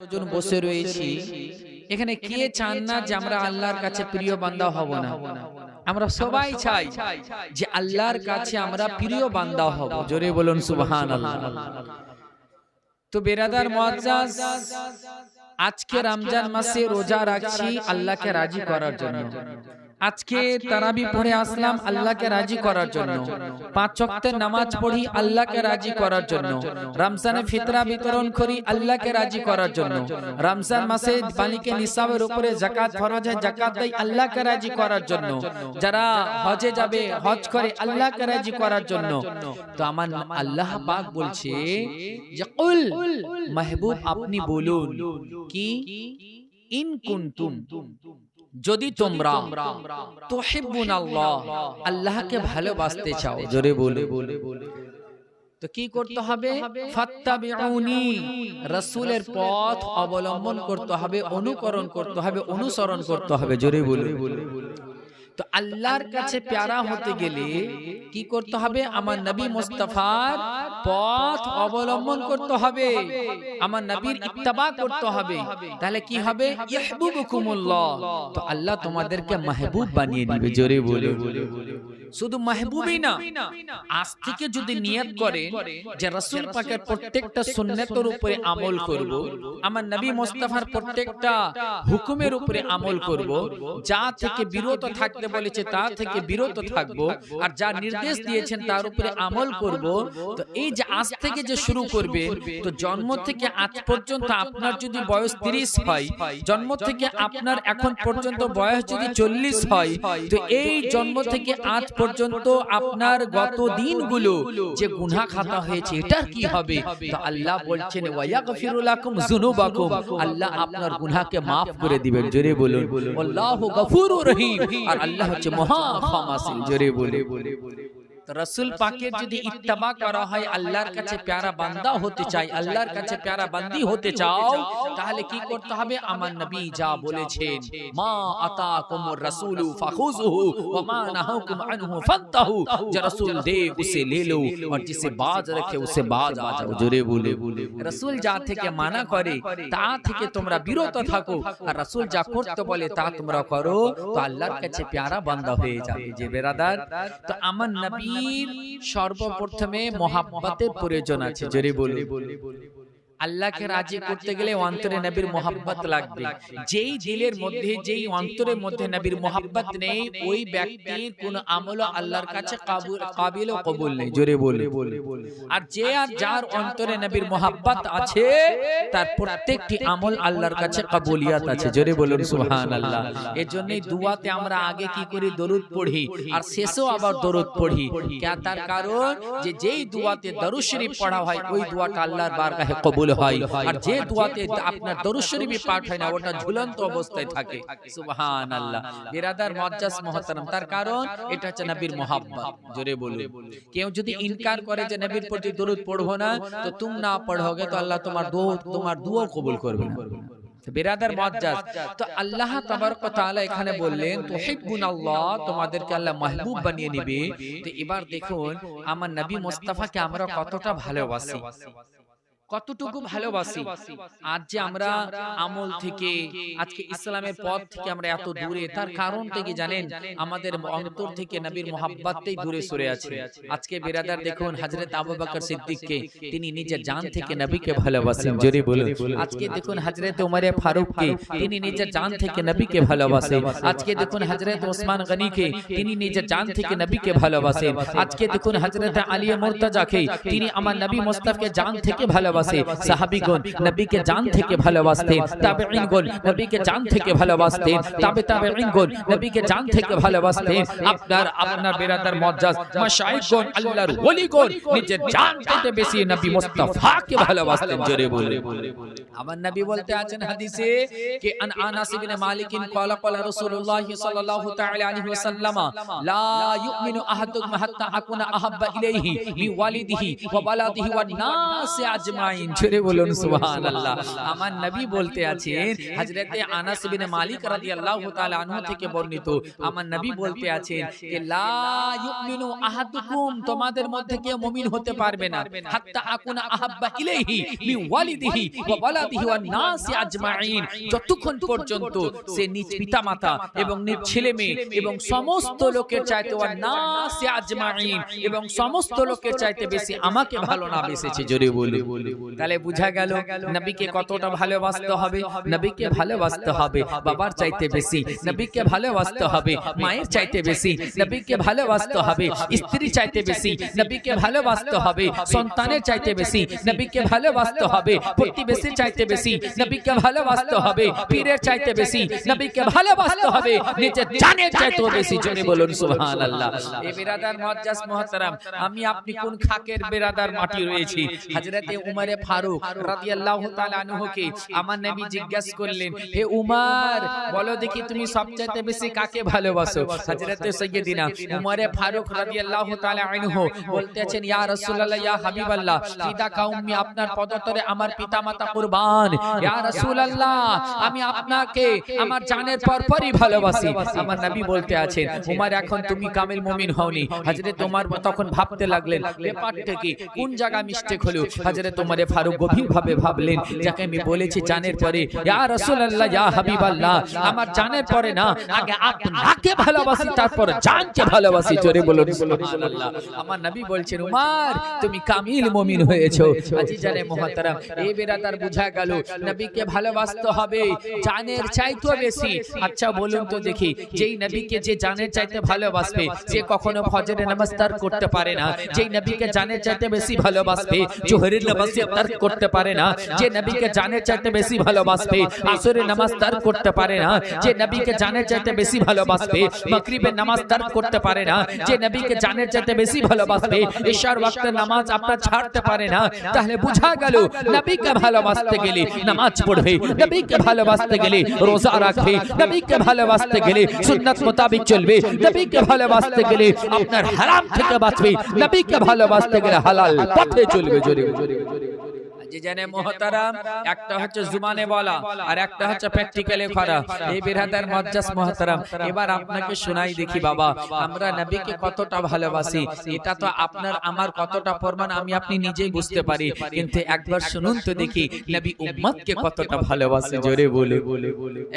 জন বসে রয়েছি? এখানে কে চান না যে আমরা আল্লাহর কাছে প্রিয় বান্দা হব না। আমরা সবাই চাই যে আল্লাহর কাছে আমরা প্রিয় বান্দা হব। জোরে বলুন সুবহান তো বেরাদার মুআজ্জাজ আজকে রমজান মাসে রোজা রাখছি আল্লাহকে রাজি করার জন্য। আজকে তারাবি পড়ে আসলাম আল্লাহকে রাজি করার জন্য। পাঁচ ওয়াক্তের নামাজ পড়ি আল্লাহকে রাজি করার জন্য। রমজানে ফিতরা বিতরণ করি আল্লাহকে রাজি করার জন্য। রমজান মাসে বালিকে নিসাবের উপরে জাকাত ফরজ হয় জাকাত দেয় আল্লাহকে রাজি করার জন্য। যারা হজে যাবে হজ করে আল্লাহকে রাজি করার জন্য। তো আমার আল্লাহ পাক বলছে যে কুল মাহবুব আপনি বলুন কি ইন কুনতুম যদি তোমরা তোহিবুন আল্লাহ আল্লাহকে ভালোবাসতে চাও। জোরে বলে তো কি করতে হবে? ফাত্তাবিউনি। রাসূলের পথ অবলম্বন করতে হবে অনুকরণ করতে হবে অনুসরণ করতে হবে। জোরে বলে তো আল্লাহর কাছে প্যারা হতে গেলে কি করতে হবে? আমার নবী মুস্তাফার পথ অবলম্বন করতে হবে। আমার নবীর ইত্তেবা করতে হবে। তাহলে কি হবে? ইহবুবুকুমুল্লাহ। তো আল্লাহ তোমাদেরকে মাহবুব বানিয়ে দিবে। জোরে বলে শুধু মাহবুবই না। আজ থেকে যদি নিয়ত করে যে রাসূল পাকের প্রত্যেকটা সুন্নতের উপরে আমল করব। আমার নবী মুস্তাফার প্রত্যেকটা হুকুমের উপরে আমল করব যা থেকে বিরত থাকতে বলেছে তা থেকে বিরত থাকব আর যা নির্দেশ দিয়েছেন তার উপরে আমল করব। তো এই যে আজ থেকে যে শুরু করবে তো জন্ম থেকে আজ পর্যন্ত আপনার যদি বয়স 30 হয় জন্ম থেকে আপনার এখন পর্যন্ত বয়স যদি 40 হয় তো এই জন্ম থেকে আজ পর্যন্ত আপনার গত দিনগুলো যে গুনাহ খাতা হয়েছে এটার কি হবে? তো আল্লাহ বলছেন ওয়ায়াগফিরু লাকুম যুনুবাকুম। আল্লাহ আপনার গুনাহকে maaf করে দিবেন জোরে বলুন আল্লাহু গফুরুর রহিম আর আল্লাহ হচ্ছে মহা ক্ষমাশীল জোরে বলে তো রাসূল পাকের যদি ইত্তেবা করা হয় আল্লাহর কাছে প্যারা বান্দা হতে চাই আল্লাহর কাছে প্যারা বান্দি হতে চাও তাহলে কি করতে হবে আমার নবী যা বলেছেন মা আতাকুমুর রাসূলু ফাখুযুহু ওয়া মা নাহাকুম আনহু ফান্তাহু যে রাসূল দে উসে ले लो और जिसे बाज रखे उसे बाज आ जाओ জোরে বলে রাসূল যা থেকে মানা করে তা থেকে তোমরা বিরত থাকো আর রাসূল যা করতে বলে তা তোমরা করো তো আল্লাহর কাছে প্যারা বান্দা হয়ে যাবে যে বেরাদার তো আমার নবীর সর্বপ্রথমে মহাপাতের প্রয়োজন আছে জোরে বলে আল্লাহকে রাজি করতে গেলে অন্তরে নবীর মোহাব্বত লাগবে। যেই দিলের মধ্যে যেই অন্তরের মধ্যে নবীর মোহাব্বত নেই ওই ব্যক্তির কোন আমল আল্লাহর কাছে কাবিল ও কবুল নেই। জোরে বলে আর যে আর যার অন্তরে নবীর মোহাব্বত আছে তার প্রত্যেকটি আমল আল্লাহর কাছে কাবুলিয়াত আছে। জোরে বলুন সুবহানাল্লাহ। এর জন্যই দুয়াতে আমরা আগে কি করি? দরুদ পড়ি। আর শেষেও আবার দরুদ পড়ি। কে তার কারণ যে যেই দুয়াতে দরুদ শরীফ পড়া হয় ওই দুয়াটা আল্লাহর বারগাহে কবুল হয় আর যে দুয়াতে আপনার দরুদ শরীফ পাঠ হয় না ওটা ঝুলন্ত অবস্থায় থাকে। সুবহানাল্লাহ। বিরাদার মুআজ্জাজ মুহতারাম। তার কারণ এটা হচ্ছে নবীর মোহাব্বত। জোরে বলুন। কেউ যদি ইনকার করে যে নবীর প্রতি দরুদ পড়ব না তো তুম না পড়োগে তো আল্লাহ তোমার দোয়া তোমার দুয়া কবুল করবে না। বিরাদার মুআজ্জাজ তো আল্লাহ তাবারক তাআলা এখানে বললেন তুহিব্বুন আল্লাহ তোমাদেরকে আল্লাহ মাহবুব বানিয়ে নেবে। তো এবার দেখুন আমার নবী মুস্তাফাকে আমরা কতটা ভালোবাসি কতটুকু ভালোবাসি? আজ যে আমরা আমল থেকে আজকে ইসলামের পথ থেকে আমরা এত দূরে তার কারণ কি জানেন আমাদের অন্তর থেকে নবীর মোহাব্বতটাই দূরে সরে আছে। আজকে বেরাদার দেখুন হযরত আবু বকর সিদ্দিককে তিনি নিজের জান থেকে নবীকে ভালোবাসেন। জোরে বলুন। আজকে দেখুন হযরত ওমরে ফারুককে তিনি নিজের জান থেকে নবীকে ভালোবাসেন। আজকে দেখুন হযরত ওসমান গনিকে তিনি নিজের জান থেকে নবীকে ভালোবাসেন। আজকে দেখুন হযরত আলী মুর্তজাকে তিনি আমার নবী মুস্তাফাকে জান থেকে ভালোবাসেন সাহাবীগণ নবীকে জান থেকে ভালোবাসতেন তাবেঈনগণ নবীকে জান থেকে ভালোবাসতেন তাবে তাবেঈনগণ নবীকে জান থেকে ভালোবাসতেন আপনার আপনার বেরাদার মুআজ্জাজ মাশায়েখগণ আল্লাহর ওলিগণ নিজের জান থেকে বেশি নবী মুস্তাফাকে ভালোবাসতেন জোরে বলে আমার নবী বলতে আছেন হাদিসে যে আন আনাস ইবনে মালিক قال قال رسول الله صلى الله تعالى عليه وسلم لا يؤمن احدكم حتى اكون احب اليه من والده وولده والناس اجمعين জোরে বলুন সুবহানাল্লাহ। আমার নবী বলতে আছেন হযরতে আনাস বিন মালিক রাদিয়াল্লাহু তাআলা আনহু থেকে বর্ণিত। আমার নবী বলতে আছেন যে লা ইউমিনু আহাদুকুম তোমাদের মধ্যে কেউ মুমিন হতে পারবে না। হাত্তা আকুনা আহাব্বা ইলাইহি মিন ওয়ালিদিহি ওয়া ওয়ালাদিহি ওয়ান নাসি আজমাইন যতক্ষণ পর্যন্ত সে নিজ পিতামাতা এবং নিজ ছেলে মেয়ে এবং সমস্ত লোকের চাইতে ওয়ান নাসি আজমাইন এবং সমস্ত লোকের চাইতে বেশি আমাকে ভালো না বেসেছে জোরে বলে তাহলে বুঝা গেল নবীকে কতটা ভালোবাসতে হবে নবীকে ভালোবাসতে হবে বাবার চাইতে বেশি নবীকে ভালোবাসতে হবে মায়ের চাইতে বেশি নবীকে ভালোবাসতে হবে স্ত্রী চাইতে বেশি নবীকে ভালোবাসতে হবে সন্তানের চাইতে বেশি নবীকে ভালোবাসতে হবে প্রতিবেশীর চাইতে বেশি নবীকে ভালোবাসতে হবে পীরের চাইতে বেশি নবীকে ভালোবাসতে হবে নিজের জানের চাইতে বেশি জোরে বলুন সুবহানাল্লাহ এই বিরাদার মুআজ্জাজ মুহতারাম আমি আপনি কোন খাকের বিরাদার মাটি রয়েছি হযরতে উমরে ফারুক রাদিয়াল্লাহু তাআলা আনহুকে আমার নবী জিজ্ঞাসা করলেন হে উমর বলো দেখি তুমি সবচেয়ে বেশি কাকে ভালোবাসো? হযরতে সাইয়্যিদিনা উমরে ফারুক রাদিয়াল্লাহু তাআলা আনহু বলতেছেন ইয়া রাসূলুল্লাহ ইয়া হাবিবাল্লাহ ফিদা কাউমি আপনার পদতলে আমার পিতামাতা কুরবান। ইয়া রাসূলুল্লাহ আমি আপনাকে আমার জানের পরপরই ভালোবাসি। আমার নবী বলতে আছেন উমর এখন তুমি কামিল মুমিন হওনি। হযরত তোমার তখন ভাবতে লাগলেন ব্যাপারটা কি কোন জায়গা মিস্টেক হলো হযরত তোমারে ফারুক গভীর ভাবে ভাবলেন যাকে আমি বলেছি জানের পরে ইয়া রাসূলুল্লাহ ইয়া হাবিবাল্লাহ আমার জানের পরে না আগে আপনাকে ভালোবাসি তারপর জানকে ভালোবাসি জোরে বলুন সুবহানাল্লাহ। আমার নবী বলছেন উমর তুমি কামিল মুমিন হয়েছো। আজিজানে মুহতারাম এই বেরাদার বুঝা গেল নবীকে ভালোবাসতে হবে জানের চাইতেও বেশি। আচ্ছা বলুন তো দেখি যেই নবীকে যে জানের চাইতে ভালোবাসবে সে কখনো ফজরের নামাজ তার করতে পারে না। যেই নবীকে জানের চাইতে বেশি ভালোবাসবে জোহরের নামাজ সে তার করতে পারে না যে নবীকে জানের চাইতে বেশি ভালোবাসবে আসরের নামাজ তার করতে পারে না যে নবীকে জানের চাইতে বেশি ভালোবাসবে মাগরিবের নামাজ তার করতে পারে না যে নবীকে জানের চাইতে বেশি ভালোবাসবে ঈশার ওয়াক্তের নামাজ আপনার ছাড়তে পারে না তাহলে বুঝা গেল নবীকে ভালোবাসতে গেলে নামাজ পড়বে নবীকে ভালোবাসতে গেলে রোজা রাখবে নবীকে ভালোবাসতে গেলে সুন্নাত মোতাবেক চলবে নবীকে ভালোবাসতে গেলে আপনার হারাম থেকে বাঁচবে নবীকে ভালোবাসতে গেলে হালাল পথে চলবে জোরে যে জানে মহতারাম একটা হচ্ছে জুমানে বলা আর একটা হচ্ছে প্র্যাকটিক্যালে করা এই বিরাদার মজ্জাস মহতারাম এবার আপনাকে শোনাই দেখি বাবা আমরা নবীকে কতটা ভালোবাসি? এটা তো আপনার আমার কতটা প্রমাণ আমি আপনি নিজেই বুঝতে পারি। কিন্তু একবার শুনুন তো দেখি নবী উম্মতকে কতটা ভালোবাসে জোরে বলে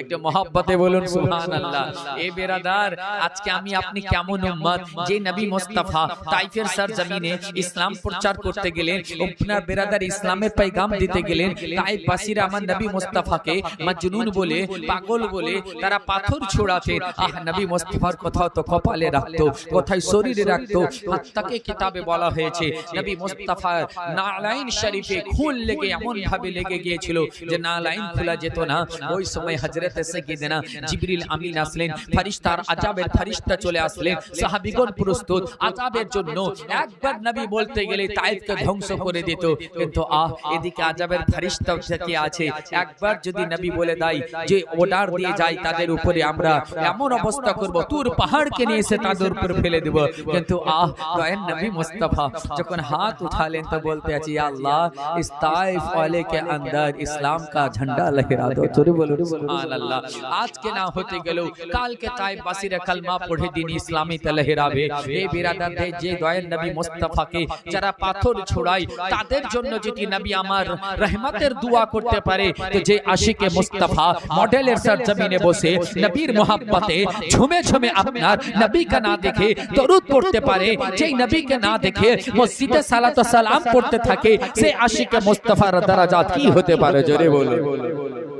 একটু মহব্বতে বলুন সুবহানাল্লাহ। এই বিরাদার আজকে আমি আপনি কেমন উম্মত? যে নবী মুস্তাফা তাইফের সরজমিনে ইসলাম প্রচার করতে গেলেন আপনার বিরাদার ইসলামের পাইগাম দিতে গেলেন তাই বাসির আমার নবী মোস্তফাকে মজনুন বলে পাগল বলে তারা পাথর ছোড়াতে আহ নবী মোস্তফার কথা তো কপালে রাখতো কোথায় শরীরে রাখতো হাত্তাকে কিতাবে বলা হয়েছে নবী মোস্তফা নালাইন শরীফে খুন লেগে এমন ভাবে লেগে গিয়েছিল যে নালাইন খোলা যেত না ওই সময় হজরত সাইয়্যিদিনা জিবরিল আমিন আসলেন ফারিস্তার আজাবের ফারিস্তা চলে আসলেন সাহাবীগণ প্রস্তুত আজাবের জন্য একবার নবী বলতে গেলে তাইফকে ধ্বংস করে দিত কিন্তু আহ এদিকে আজাবের ফারিস্তা থেকে আছে একবার যদি নবী বলে দেয় যে অর্ডার দিয়ে যায় তাদের উপরে আমরা এমন অবস্থা করব তুর পাহাড়কে নিয়ে এসে তাদের উপর ফেলে দেব কিন্তু আহ দয়ান নবী মুস্তাফা যখন হাত উঠালেন তো বলতে আছি আল্লাহ इस ताइफ वाले के अंदर इस्लाम का झंडा लहरा दो চোরে বলো সুবহানাল্লাহ আজকে না হতে গেল কালকে তাইফ বাসীরা কালমা পড়ে দিন ইসলামীতে লহরাবে এই বিরাদার যে দয়ান নবী মুস্তাফাকে যারা পাথর ছোড়ায় তাদের জন্য যদি নবী আমার রহমতের দোয়া করতে পারে। তো যে আশিকে মুস্তাফা মডেলের সার জমিনে বসে নবীর মোহাব্বতে ঝুমে ঝুমে আপনার নবীকে না দেখে দরুদ পড়তে পারে। যেই নবীকে না দেখে মসজিদে সালাত সালাম পড়তে থাকে। সে আশিকে মুস্তাফার দরাজাত কি হতে পারে? জোরে বলে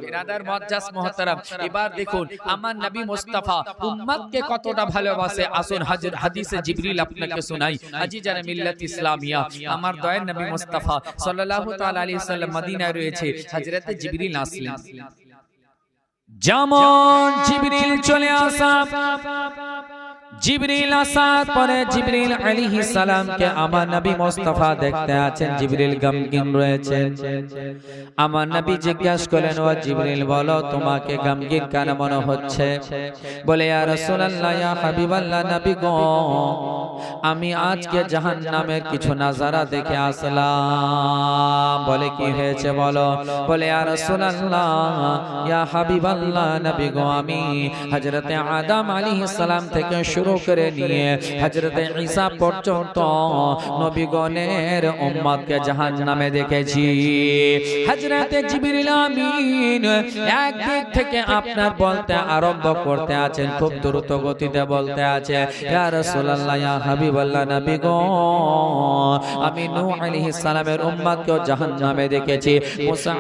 বিরাদার মজ্জাস মহতারাম। এবার দেখুন আমার নবী মোস্তফা উম্মতকে কতটা ভালোবাসে? আসুন হাজির হাদিসে জিবরিল আপনাকে শোনাই। আজিজানে মিল্লাত ইসলামিয়া আমার দয়ার নবী মোস্তফা সাল্লাল্লাহু তাআলা আলাইহি সাল্লাম মদিনায় রয়েছে। হযরতে জিবরিল আসলেন যেমন জিবরিল চলে আসা। জিবরিল আসার পরে জিবরিল আলাইহিস সালামকে আমার নবী মোস্তফা দেখতে আছেন, জিবরিল গমগিন রয়েছেন। আমার নবী জিজ্ঞাসা করলেন, ও জিবরিল, বলো তোমাকে গমগিন কেন মনে হচ্ছে? বলে, ইয়া রাসূলুল্লাহ, ইয়া হাবিবাল্লাহ, নবী গো আমি আজকে জাহান নামের কিছু নাজারা দেখে আসলাম। বলে কি হয়েছে বলো? বলে? আর ইয়া হাবিবাল্লাহ নবী গো আমি। হযরতে আদম আলাইহিস সালাম থেকে শুরু করে নিয়ে হযরতে ঈসা পর্যন্ত নবীগণের উম্মতকে জাহান্নামে দেখেছি। হযরতে জিবরিল আমিন এক দিক থেকে আপনার বলতে আরম্ভ করতে আছেন খুব দ্রুত গতিতে বলতে আছে ইয়া রাসূলুল্লাহ ইয়া হাবিবাল্লাহ নবী গো। আমি নূহ আলাইহিস সালামের উম্মতকে জাহান্নামে দেখেছি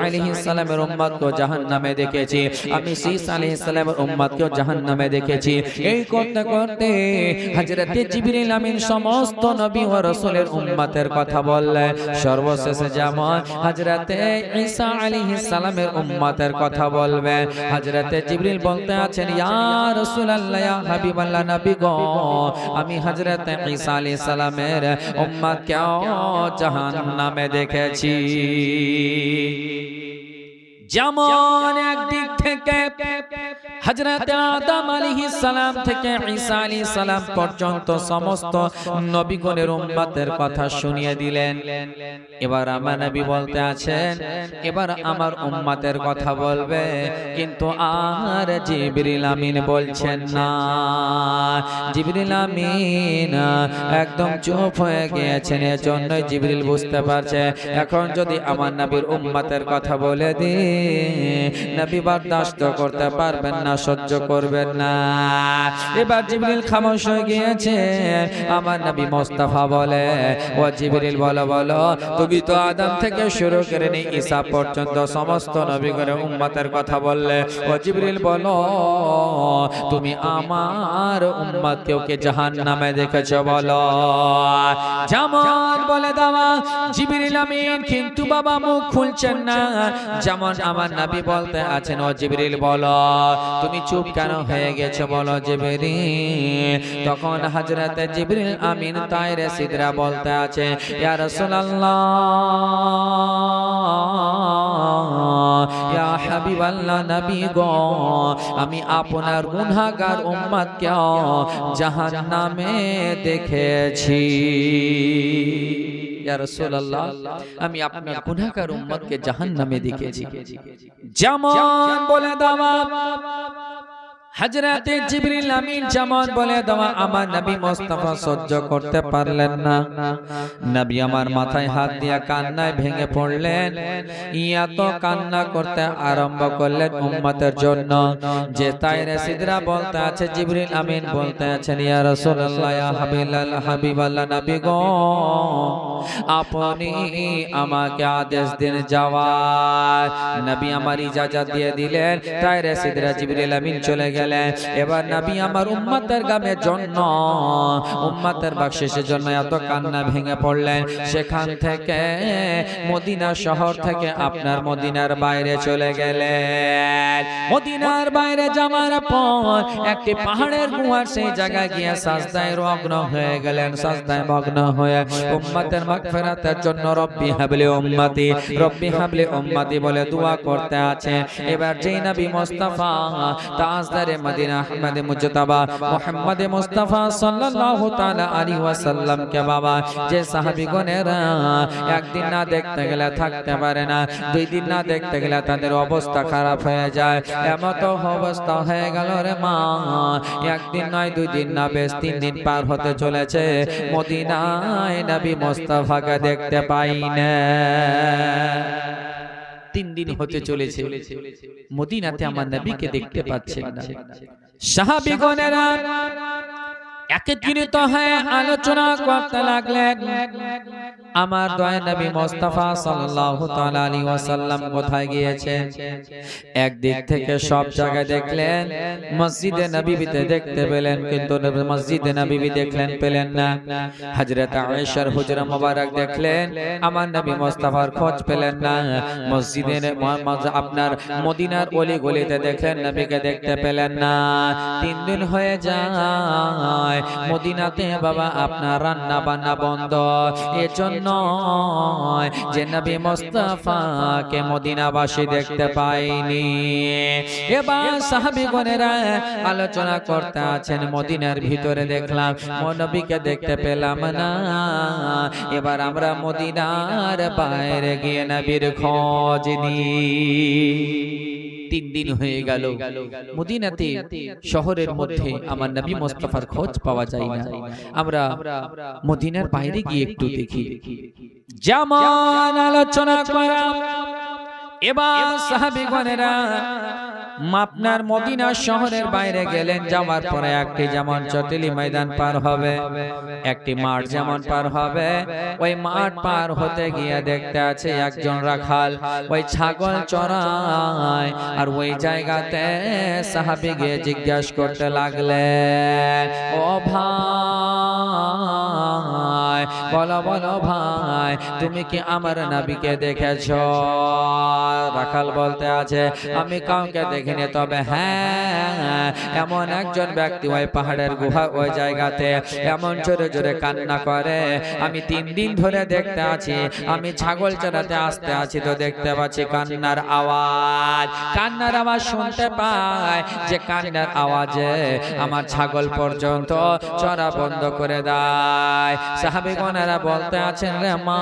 আলাইহিস সালামের উম্মতকে জাহান্নামে দেখেছি, আমি আলাইহিস সালামের উম্মতকে জাহান্নামে দেখেছি। এই করতে করতে হযরত জিবরিল আমিন সমস্ত নবী ও রাসূলের উম্মতের কথা বললেন। সর্বশেষে যেমন হযরতে ঈসা আলাইহিস সালামের উম্মতের কথা বলবেন। হযরতে জিবরিল বলতে আছেন, ইয়া রাসূলুল্লাহ, ইয়া নবী গো, আমি হযরতে ঈসা আলাইহিস সালামের উম্মতকে জাহান্নামে দেখেছি। যেমন একদিক থেকে হযরত আদম আলাইহিস সালাম থেকে ঈসা আলাইহিস সালাম পর্যন্ত সমস্ত নবীগণের উম্মতের কথা শুনিয়ে দিলেন। এবার আমার নবী বলতে আছেন এবার আমার উম্মতের কথা বলবে কিন্তু আর জিবরিল আমিন বলছেন না। জিবরিল আমিন একদম চুপ হয়ে গিয়েছেন এজন্যই জিবরিল বুঝতে পারছে। এখন যদি আমার নবীর উম্মতের কথা বলে দিই নবী বরদাস্ত করতে পারবেন না, সহ্য করবেন না। এবার জিবরিল খামোশ হয়ে গিয়েছে। আমার নবী মোস্তফা বলে, ও জিবরিল বলো বলো, তুমি তো আদম থেকে শুরু করে নি ঈসা পর্যন্ত সমস্ত নবীগণের উম্মতের কথা বললে। ও জিবরিল বলো, তুমি আমার উম্মত কেউ কে জাহান্নামে দেখেছ? বলো। যেমন বলে দাওয়া, জিবরিল আমিন, কিন্তু বাবা মুখ খুলছেন না। যেমন আমার নাবি বলতে আছেন, ও জিবরিল, বলো, তুমি চুপ কেন হয়ে গেছো? বলো, জিবরিল। তখন হযরত জিবরিল আমিন তাইরে সিদরা বলতে আছে, ইয়া রাসূলুল্লাহ, ইয়া হাবিবাল্লাহ নবী গো, আমি আপনার গুনাহগার উম্মতকে জাহান্নামে দেখেছি। ইয়া রাসূলুল্লাহ আমি আপনার গুনাহগার উম্মতকে জাহান্নামে দেখেছি। যেমন বলে দাওয়া হযরতে জিবরিল আমিন যেমন বলে দেওয়া আমার নবী মুস্তাফা সহ্য করতে পারলেন না। নবী আমার মাথায় হাত দিয়া কান্নায় ভেঙে পড়লেন। ইয়া তো কান্না করতে আরম্ভ করলেন উম্মতের জন্য। যে তাইরে সিদরা বলতে আছে জিবরিল আমিন বলতে আছেন ইয়া রাসূলুল্লাহ ইয়া হাবিবাল্লাহ হাবিবাল্লাহ নবী গো। আপনি আমাকে আদেশ দিন যাওয়ার। নবী আমার ইজাজত দিয়ে দিলেন তাইরে সিদরা জিবরিল আমিন চলে গেলেন এবার নবী আমার উম্মতের গামের জন্য উম্মতের বাকশেষের জন্য এত কান্না ভেঙে পড়লেন। সেখান থেকে মদিনা শহর থেকে আপনার মদিনার বাইরে চলে গেলেন। মদিনার বাইরে যাওয়ার পর একটি পাহাড়ের গুহার সেই জায়গায় গিয়ে সাজদায় মগ্ন হয়ে গেলেন। সাজদায় মগ্ন হয়ে উম্মতের মাগফিরাতের জন্য রব্বি হাবলি উম্মতি, রব্বি হাবলি উম্মতি বলে দোয়া করতে আছে এবার যেই নবী মুস্তাফা তাজদারে মদিনা আহমদ মুজতাবা মুহাম্মদ সাল্লাল্লাহু তাআলা আলাইহি ওয়াসাল্লাম কে বাবা যে একদিন না দেখতে গেলে থাকতে পারে না, দুই দিন না দেখতে গেলে তাদের অবস্থা খারাপ হয়ে যায়। এমত অবস্থা হয়ে গেল রে মা, একদিন নয়, দুই দিন না বেশ তিন দিন পার হতে চলেছে, মদিনায় নবী মুস্তাফাকে দেখতে পাই না। তিন দিন হতে চলেছে। মদিনাতে আমার নবীকে দেখতে পাচ্ছে না সাহাবিগণেরা হয়ে আলোচনা করতে লাগলেন। আমার দয়া নবী মোস্তফা সাল্লাল্লাহু তাআলা আলাইহি ওয়াসাল্লাম কোথায় গিয়েছেন? একদিক থেকে সব জায়গায় দেখলেন, মসজিদে নবীতে দেখতে পেলেন, কিন্তু মসজিদে নবী দেখলেন পেলেন না। হযরত আয়েশার হুজরা মোবারক দেখলেন, আমার নবী মোস্তফার খোঁজ পেলেন না। মসজিদে আপনার মদিনার অলি গলিতে দেখলেন, নবীকে দেখতে পেলেন না। তিন দিন হয়ে যায় মদিনাতে বাবা আপনার রান্না বান্না বন্ধ। এজন্য যে নবী মোস্তফাকে মদিনাবাসী দেখতে পাইনি। এবার সাহাবিগণেরা আলোচনা করতে আছেন মদিনার ভিতরে দেখলাম নবীকে দেখতে পেলাম না। এবার আমরা মদিনার বাইরে গিয়ে নবীর খোঁজ নিই। তিন দিন হয়ে গেল। মদিনাতে শহরের মধ্যে আমার নবী মোস্তফার খোঁজ পাওয়া যায় না। আমরা মদিনার বাইরে গিয়ে একটু দেখি। জামান আলোচনা করা। এবার সাহাবিগণেরা আপনার মদিনা শহরের বাইরে গেলেন যাওয়ার পরে একটি যেমন চটিলি ময়দান পার হবে একটি মাঠ যেমন পার হবে ওই মাঠ পার হতে গিয়ে দেখতে আছে একজন রাখাল ওই ছাগল চড়ায় আর ওই জায়গাতে সাহাবি গিয়ে জিজ্ঞাসা করতে লাগলেন ও ভাই বলো বলো ভাই, তুমি কি আমার নাবিকে দেখেছ? রাখাল বলতে আছে, আমি কাউকে দেখিনি, তবে হ্যাঁ এমন একজন ব্যক্তি ওই পাহাড়ের গুহা ওই জায়গাতে এমন জোরে জোরে কান্না করে। আমি তিন দিন ধরে দেখতে আছি, আমি ছাগল চড়াতে আসতে আছি তো দেখতে পাচ্ছি কান্নার আওয়াজ। কান্নার আওয়াজ শুনতে পাই, যে কান্নার আওয়াজে আমার ছাগল পর্যন্ত চড়া বন্ধ করে দেয়। সাহাবিগণেরা বলতে আছেন রে মা,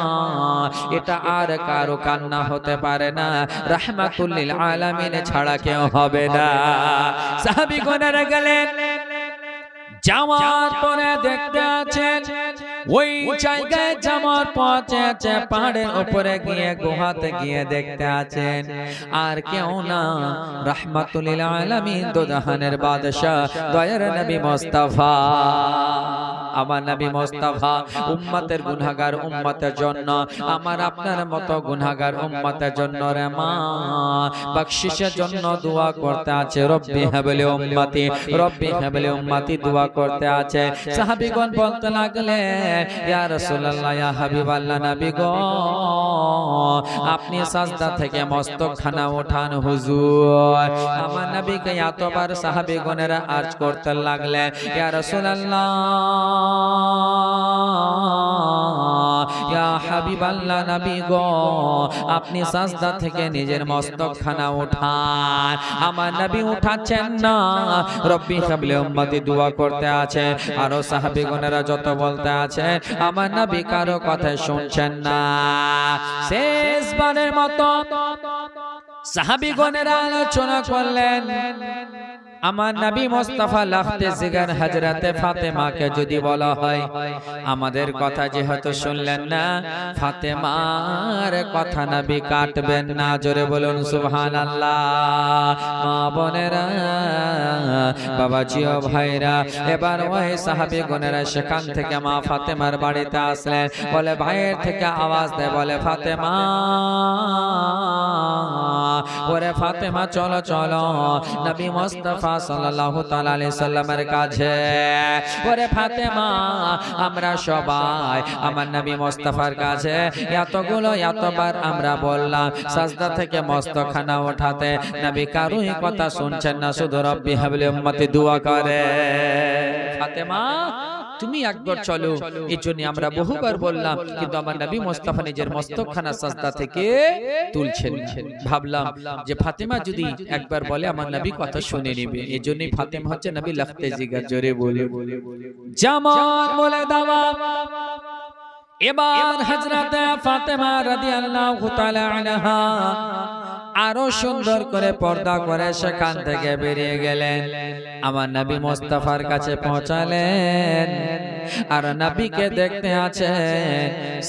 এটা আর কারও কান্না হতে পারে না। রাহমাতুল্লিল আলামিন ছাড়া কেউ হবে না। সাহাবিগণেরা গেলেন যাওয়ার পরে দেখতে আছেন, ওই জায়গায় যাওয়ার পথে আছে, পাহাড়ের উপরে গিয়ে, গুহাতে গিয়ে দেখতে আছেন। আর কেউ না। রাহমাতুল্লিল আলামিন দোজাহানের বাদশাহ, দয়ার নবী মুস্তাফা। আমার নবী মুস্তাফা উম্মতের গুনাহগার উম্মতের জন্য। আমার আপনার মতো গুনাহগার উম্মতের জন্য রে মা। বকশিশের জন্য দোয়া করতে আছে। রব্বি হাবলি উম্মতি। রব্বি হাবলি উম্মতি দোয়া করতে আছে। সাহাবীগণ বলতে লাগলেন ইয়া রাসূলুল্লাহ ইয়া হাবিবাল্লাহ নবী গো। আপনি সাজদা থেকে মস্তক খানা ওঠান হুজুর। আমার নবীকে এতবার সাহাবীগণেরা আর্জ করতে লাগলে ইয়া রাসূলুল্লাহ হাবিবাল্লাহ নবী গো আপনি সাজদা থেকে নিজের মস্তক খানা উঠান। আমার নবী উঠাচ্ছেন না। রব্বি হাবলি উম্মতি দোয়া করতে আছে। আরও সাহাবীগণেরা যত বলতে আছে আমার নবী কারও কথা শুনছেন না। শেষবারের মতো সাহাবীগণেরা আলোচনা করলেন। আমার নবী মোস্তফা লাখতে জিগার হজরতে ফাতেমাকে যদি বলা হয়। আমাদের কথা যেহেতু শুনলেন না ফাতেমার কথা নবী কাটবেন না জোরে বলুন সুবহান আল্লাহ মা বোনেরা বাবাজি ও ভাইরা এবার ওই সাহাবী গনেরা সেখান থেকে মা ফাতেমার বাড়িতে আসলেন। বলে ভাইয়ের থেকে আওয়াজ দেয় বলে ফাতেমা। ওরে ফাতেমা চলো চলো। নবী মোস্তফা সাল্লাল্লাহু তাআলা আলাইহি সাল্লামের কাছে, ওরে ফাতেমা, আমরা সবাই আমার নবী মোস্তফার কাছে এতগুলো এতবার আমরা বললাম, সাজদা থেকে মস্তখানা ওঠাতে নবী কারুই কথা শুনছেন না, শুধু রব্বি হাবলি উম্মতি দোয়া করে। ফাতেমা তুমি একবার চলো। এই জন্য আমরা বহুবার বললাম কিন্তু আমার নবী মোস্তফা নিজের মস্তকখানা সাজদা থেকে তুলছেন। ভাবলাম যে ফাতেমা যদি একবার বলে আমার নবী কথা শুনে নেবে। এই জন্যই ফাতেমা হচ্ছে নবী লাখতে জিগার জোরে বলে। জামান বলে। দাওয়া এবার হযরতে ফাতেমা রাদিয়াল্লাহু তাআলা আনহা আরও সুন্দর করে পর্দা করে সেখান থেকে বেরিয়ে গেলেন। আমার নবী মোস্তফার কাছে পৌঁছালেন। আর নবীকে দেখতে আছে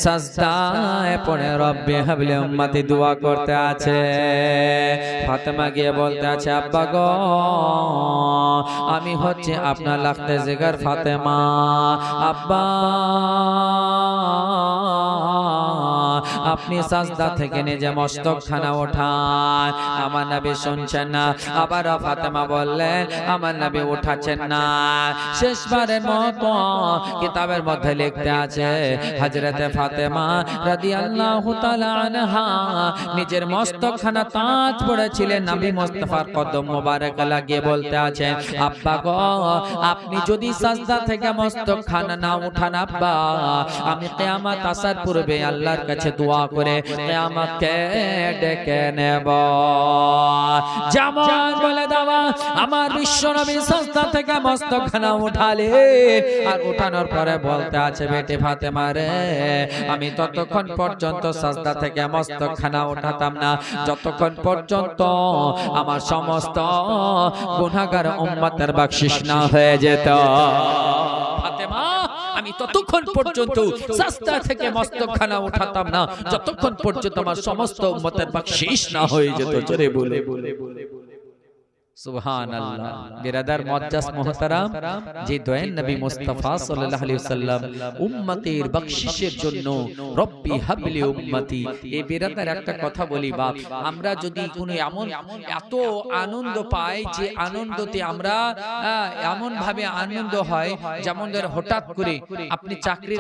সাজদায় পড়ে রব্বি হাবলি উম্মতি দোয়া করতে আছে। ফাতেমা গিয়ে বলতে আছে আব্বা গো আমি হচ্ছে আপনার লাগতে জিগার ফাতেমা। আব্বা আপনি সাজদা থেকে নিজে মস্তক খানা ওঠান। আমার নবী শুনছেন না, আবার ফাতেমা বললেন, আমার নবী উঠাচ্ছেন না। শেষবারের মতো কিতাবের মধ্যে লিখতে আছে, হযরতে ফাতেমা রাদিয়াল্লাহু তাআলা আনহা নিজের মস্তক খানা তাজ পড়েছিলেন, নবী মুস্তাফার কদম মোবারক লাগিয়ে বলতে আছেন আব্বা গো, আপনি যদি সাজদা থেকে মস্তক খানা না উঠান আব্বা, আমি কিয়ামত আসার পূর্বে আল্লাহর কাছে দোয়া করে কিয়ামতকে ডেকে নেব। যেমন বলে দেওয়া, আমার বিশ্ব নবী সাজদা থেকে মস্তক খানা উঠালে, আর উঠানোর পরে বলতে আছে, বেটে ফাতেমা মারে আমি ততক্ষণ পর্যন্ত সাজদা থেকে মস্তক খানা উঠাতাম না। যতক্ষণ পর্যন্ত আমার সমস্ত গুনাহগার উম্মতের বকশিশ না হয়ে যেত। আমি ততক্ষণ পর্যন্ত সস্তা থেকে মস্তক খানা উঠাতাম না যতক্ষণ পর্যন্ত আমার সমস্ত উম্মতের শেষ না হয়ে যেত জোরে বলে বলে বলে সুবহানাল্লাহ। বিরাদার মুআজ্জাজ মুহতারাম যে দয়ান নবী মুস্তাফা সাল্লাল্লাহু আলাইহি ওয়াসাল্লাম উম্মতের বকশিশের জন্য রব্বি হাবলি উম্মতি। এই বিরাদার একটা কথা বলি বাপ আমরা যদি কোনো এমন এত আনন্দ পাই যে আনন্দতে আমরা এমন ভাবে আনন্দ হয় যেমন ধর হঠাৎ করে আপনি চাকরির